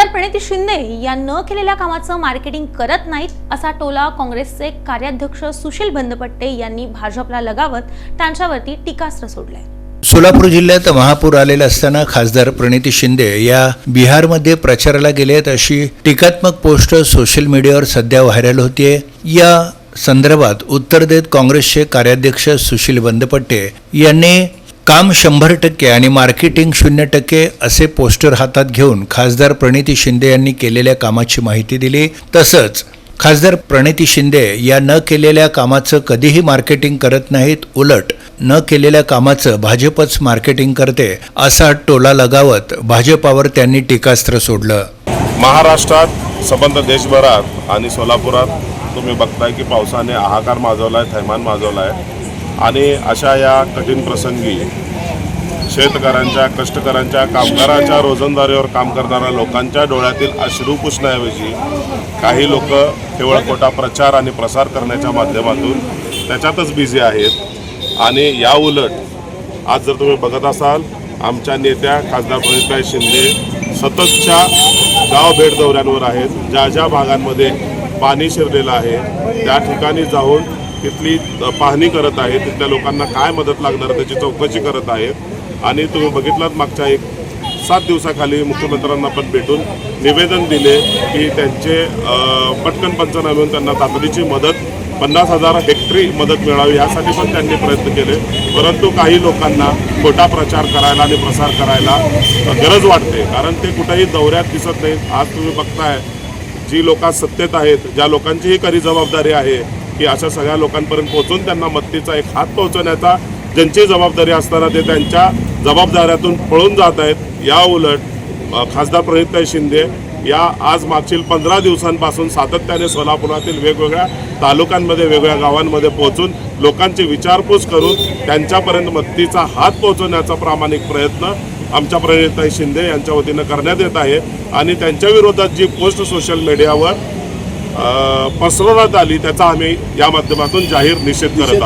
खासदार प्रणिती शिंदे या न केलेल्या कामाचं मार्केटिंग करत नाहीत असा टोला काँग्रेसचे कार्याध्यक्ष सुशील बंदपट्टे यांनी भाजपला लगावत त्यांच्यावरती टीकास्त्र सोडलंय. सोलापूर जिल्ह्यात महापूर आलेला असताना खासदार प्रणिती शिंदे या बिहारमध्ये प्रचाराला गेले आहेत अशी टीकात्मक पोस्ट सोशल मीडियावर सध्या व्हायरल होतीये. या संदर्भात उत्तर देत काँग्रेसचे कार्याध्यक्ष सुशील बंदपट्टे यांनी काम शंभर टक्के आणि मार्केटिंग शून्य टक्के असे पोस्टर हातात घेऊन खासदार प्रणिती शिंदे यांनी केलेल्या कामाची माहिती दिली. तसंच खासदार प्रणिती शिंदे या न केलेल्या कामाचं कधीही मार्केटिंग करत नाहीत उलट न केलेल्या कामाचं भाजपच मार्केटिंग करते असा टोला लगावत भाजपावर त्यांनी टीकास्त्र सोडलं. महाराष्ट्रात संबंध देशभरात आणि सोलापुरात तुम्ही बघताय की पावसाने हाहाकार आहे थैमान माजवला आहे आणि अशा या कठीण प्रसंगी शेतकऱ्यांच्या कष्टकऱ्यांच्या कामगाराच्या रोजंदारीवर काम करणाऱ्या लोकांच्या डोळ्यातील अश्रू पुसण्याऐवजी काही लोक केवळ खोटा प्रचार आणि प्रसार करण्याच्या माध्यमातून त्याच्यातच बिझी आहेत. आणि या उलट आज जर तुम्ही बघत असाल आमच्या नेत्या खासदार प्रणितभाई शिंदे सततच्या गाव भेट दौऱ्यांवर आहेत. ज्या ज्या भागांमध्ये पाणी शिरलेलं आहे त्या ठिकाणी जाऊन तिथली पाहणी करत आहे तिथल्या लोकांना काय मदत लागणार त्याची चौकशी करत आहेत. आणि तुम्ही बघितलात मागच्या एक सात दिवसाखाली मुख्यमंत्र्यांना पण भेटून निवेदन दिले की त्यांचे पटकन पंचनामे त्यांना तातडीची मदत पन्नास हजार हेक्टरी मदत मिळावी यासाठी पण त्यांनी प्रयत्न केले. परंतु काही लोकांना खोटा प्रचार करायला आणि प्रसार करायला गरज वाटते. कारण ते कुठेही दौऱ्यात दिसत नाहीत. आज तुम्ही बघताय जी लोक सत्तेत आहेत ज्या लोकांची ही खरी जबाबदारी आहे की अशा सगळ्या लोकांपर्यंत पोहोचून त्यांना मदतीचा एक हात पोहोचवण्याचा ज्यांची जबाबदारी असताना ते त्यांच्या जबाबदाऱ्यातून पळून जात आहेत. या उलट खासदार प्रणितताई शिंदे या आज मागील पंधरा दिवसांपासून सातत्याने सोलापुरातील वेगवेगळ्या तालुक्यांमध्ये वेगवेगळ्या गावांमध्ये पोहोचून लोकांची विचारपूस करून त्यांच्यापर्यंत मदतीचा हात पोहोचवण्याचा प्रामाणिक प्रयत्न आमच्या प्रणिताई शिंदे यांच्या वतीनं करण्यात येत आहे. आणि त्यांच्याविरोधात जी पोस्ट सोशल मीडियावर पसरवण्यात आली त्याचा आम्ही या माध्यमातून जाहीर निषेध करत आहोत.